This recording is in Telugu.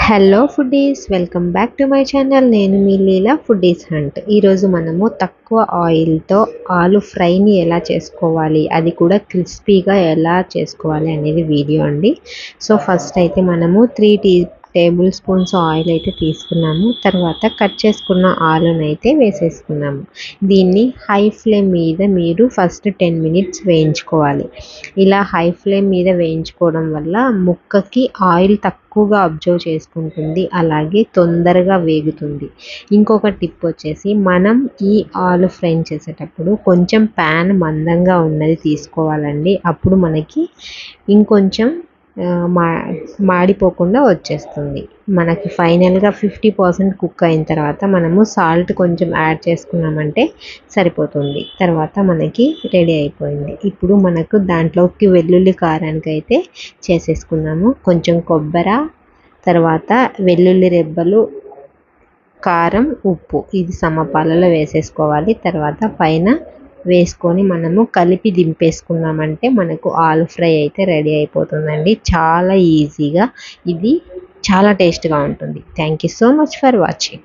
Hello foodies welcome back to my channel నేను మీ లీలా ఫుడీస్ హంట్ ఈరోజు మనము తక్కువ ఆయిల్తో ఆలు ఫ్రైని ఎలా చేసుకోవాలి అది కూడా క్రిస్పీగా ఎలా చేసుకోవాలి అనేది వీడియో అండి. సో ఫస్ట్ అయితే మనము three tea tablespoons oil అయితే తీసుకున్నాము. తర్వాత కట్ చేసుకున్న ఆలుని అయితే వేసేసుకున్నాము. దీన్ని హై ఫ్లేమ్ మీద మీరు ఫస్ట్ టెన్ మినిట్స్ వేయించుకోవాలి. ఇలా హై ఫ్లేమ్ మీద వేయించుకోవడం వల్ల ముక్కకి ఆయిల్ తక్కువగా అబ్జర్వ్ చేసుకుంటుంది. అలాగే తొందరగా వేగుతుంది. ఇంకొక టిప్ వచ్చేసి మనం ఈ ఆలు ఫ్రై చేసేటప్పుడు కొంచెం ప్యాన్ మందంగా ఉన్నది తీసుకోవాలండి. అప్పుడు మనకి ఇంకొంచెం మా మాడిపోకుండా వచ్చేస్తుంది. మనకి ఫైనల్గా ఫిఫ్టీ పర్సెంట్ కుక్ అయిన తర్వాత మనము సాల్ట్ కొంచెం యాడ్ చేసుకున్నామంటే సరిపోతుంది. తర్వాత మనకి రెడీ అయిపోయింది. ఇప్పుడు మనకు దాంట్లోకి వెల్లుల్లి కారానికి అయితే చేసేసుకున్నాము. కొంచెం కొబ్బరి తర్వాత వెల్లుల్లి రెబ్బలు కారం ఉప్పు. ఇది సమపాలలో వేసేసుకోవాలి. తర్వాత పైన వేసుకొని మనము కలిపి దింపేసుకున్నామంటే మనకు ఆలు ఫ్రై అయితే రెడీ అయిపోతుందండి. చాలా ఈజీగా. ఇది చాలా టేస్ట్గా ఉంటుంది. Thank you so much for watching